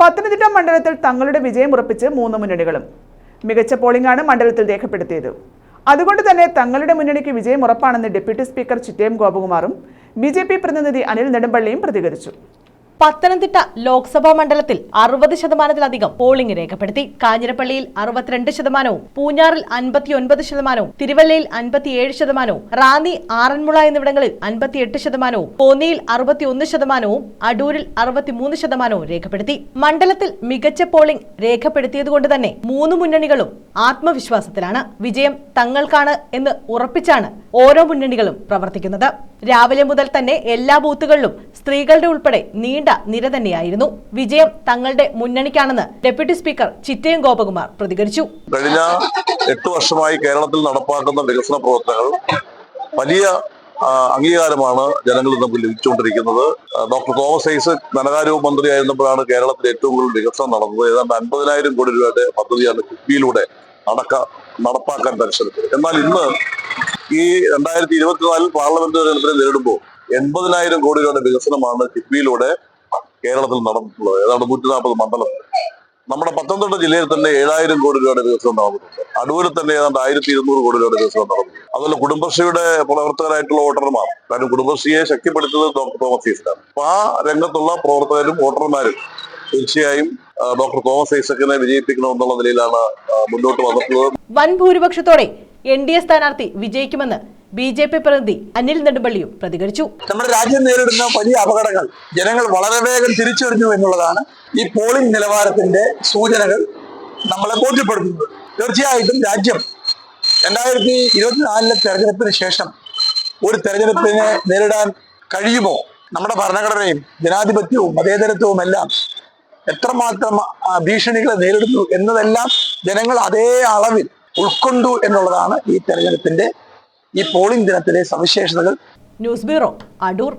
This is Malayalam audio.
പത്തനംതിട്ട മണ്ഡലത്തിൽ തങ്ങളുടെ വിജയം ഉറപ്പിച്ച് മൂന്ന് മുന്നണികളും. മികച്ച പോളിംഗാണ് മണ്ഡലത്തിൽ രേഖപ്പെടുത്തിയത്. അതുകൊണ്ട് തന്നെ തങ്ങളുടെ മുന്നണിക്ക് വിജയം ഉറപ്പാണെന്ന് ഡെപ്യൂട്ടി സ്പീക്കർ ചിറ്റയം ഗോപകുമാറും ബി പ്രതിനിധി അനിൽ നെടുമ്പള്ളിയും പ്രതികരിച്ചു. പത്തനംതിട്ട ലോക്സഭാ മണ്ഡലത്തിൽ അറുപത് ശതമാനത്തിലധികം പോളിംഗ് രേഖപ്പെടുത്തി. കാഞ്ഞിരപ്പള്ളിയിൽ അറുപത്തിരണ്ട് ശതമാനവും പൂഞ്ഞാറിൽ അൻപത്തിയൊൻപത് ശതമാനവും തിരുവല്ലയിൽ അൻപത്തിയേഴ് ശതമാനവും റാന്നി ആറന്മുള എന്നിവിടങ്ങളിൽ അൻപത്തിയെട്ട് ശതമാനവും കോന്നിയിൽ അറുപത്തിയൊന്ന് ശതമാനവും അടൂരിൽ അറുപത്തിമൂന്ന് ശതമാനവും രേഖപ്പെടുത്തി. മണ്ഡലത്തിൽ മികച്ച പോളിംഗ് രേഖപ്പെടുത്തിയതുകൊണ്ട് തന്നെ മൂന്ന് മുന്നണികളും ആത്മവിശ്വാസത്തിലാണ്. വിജയം തങ്ങൾക്കാണ് എന്ന് ഉറപ്പിച്ചാണ് ഓരോ മുന്നണികളും പ്രവർത്തിക്കുന്നത്. രാവിലെ മുതൽ തന്നെ എല്ലാ ബൂത്തുകളിലും സ്ത്രീകളുടെ ഉൾപ്പെടെ നീണ്ട നിര തന്നെയായിരുന്നു. വിജയം തങ്ങളുടെ മുന്നണിക്കാണെന്ന് ഡെപ്യൂട്ടി സ്പീക്കർ ചിറ്റയം ഗോപകുമാർ പ്രതികരിച്ചു. കഴിഞ്ഞ എട്ട് വർഷമായി കേരളത്തിൽ നടപ്പാക്കുന്ന വികസന പ്രവർത്തനങ്ങൾ വലിയ അംഗീകാരമാണ് ജനങ്ങളിൽ നമുക്ക് ലഭിച്ചുകൊണ്ടിരിക്കുന്നത്. ഡോക്ടർ തോമസ് ഐസക് ധനകാര്യ മന്ത്രിയായിരുന്നപ്പോഴാണ് കേരളത്തിൽ ഏറ്റവും കൂടുതൽ വികസനം നടന്നത്. ഏതാണ്ട് അൻപതിനായിരം കോടി രൂപയുടെ പദ്ധതിയാണ് കിഫ്ബിയിലൂടെ നടക്ക നടപ്പാക്കാൻ പരിശ്രമിച്ചത്. എന്നാൽ ഇന്ന് ഈ രണ്ടായിരത്തി ഇരുപത്തിനാലിൽ പാർലമെന്റ് തെരഞ്ഞെടുപ്പിനെ നേരിടുമ്പോൾ എൺപതിനായിരം കോടി രൂപയുടെ വികസനമാണ് കിഫ്ബിയിലൂടെ കേരളത്തിൽ നടന്നിട്ടുള്ളത്. ഏതാണ്ട് നൂറ്റി നാൽപ്പത് മണ്ഡലം. നമ്മുടെ പത്തനംതിട്ട ജില്ലയിൽ തന്നെ ഏഴായിരം കോടി രൂപയുടെ വികസനം നടന്നിട്ടുണ്ട്. അടൂരിൽ തന്നെ ഏതാണ്ട് ആയിരത്തി ഇരുന്നൂറ് കോടി രൂപയുടെ വികസനം നടന്നു അതുപോലെ കുടുംബശ്രീയുടെ പ്രവർത്തകരായിട്ടുള്ള വോട്ടർമാർ കാരണം കുടുംബശ്രീയെ ശക്തിപ്പെടുത്തുന്നത് ഡോക്ടർ തോമസ് ഐസക്കാണ്. അപ്പൊ ആ രംഗത്തുള്ള പ്രവർത്തകരും വോട്ടർമാരും തീർച്ചയായും ഡോക്ടർ തോമസ് ഐസക്കിനെ വിജയിപ്പിക്കണമെന്നുള്ള നിലയിലാണ് മുന്നോട്ട് വന്നിട്ടുള്ളത്. വൻ ഭൂരിപക്ഷത്തോടെ എൻ ഡി എ സ്ഥാനാർത്ഥി വിജയിക്കുമെന്ന് ബി ജെ പി പ്രതിനിധി അനിൽ നെടുമ്പള്ളിയും പ്രതികരിച്ചു. നമ്മുടെ രാജ്യം നേരിടുന്ന വലിയ അപകടങ്ങൾ ജനങ്ങൾ വളരെ വേഗം തിരിച്ചറിഞ്ഞു എന്നുള്ളതാണ് ഈ പോളിംഗ് നിലവാരത്തിന്റെ സൂചനകൾ നമ്മളെ ബോധ്യപ്പെടുത്തുന്നത്. തീർച്ചയായിട്ടും രാജ്യം രണ്ടായിരത്തി ഇരുപത്തിനാലിലെ തെരഞ്ഞെടുപ്പിന് ശേഷം ഒരു തെരഞ്ഞെടുപ്പിനെ നേരിടാൻ കഴിയുമോ? നമ്മുടെ ഭരണഘടനയും ജനാധിപത്യവും മതേതരത്വവും എല്ലാം എത്രമാത്രം ഭീഷണികളെ നേരിടുന്നു എന്നതെല്ലാം ജനങ്ങൾ അതേ അളവിൽ ഉൾക്കൊണ്ടു എന്നുള്ളതാണ് ഈ തെരഞ്ഞെടുപ്പിന്റെ ഈ പോളിംഗ് ദിനത്തിലെ സവിശേഷതകൾ. News bureau Adoor.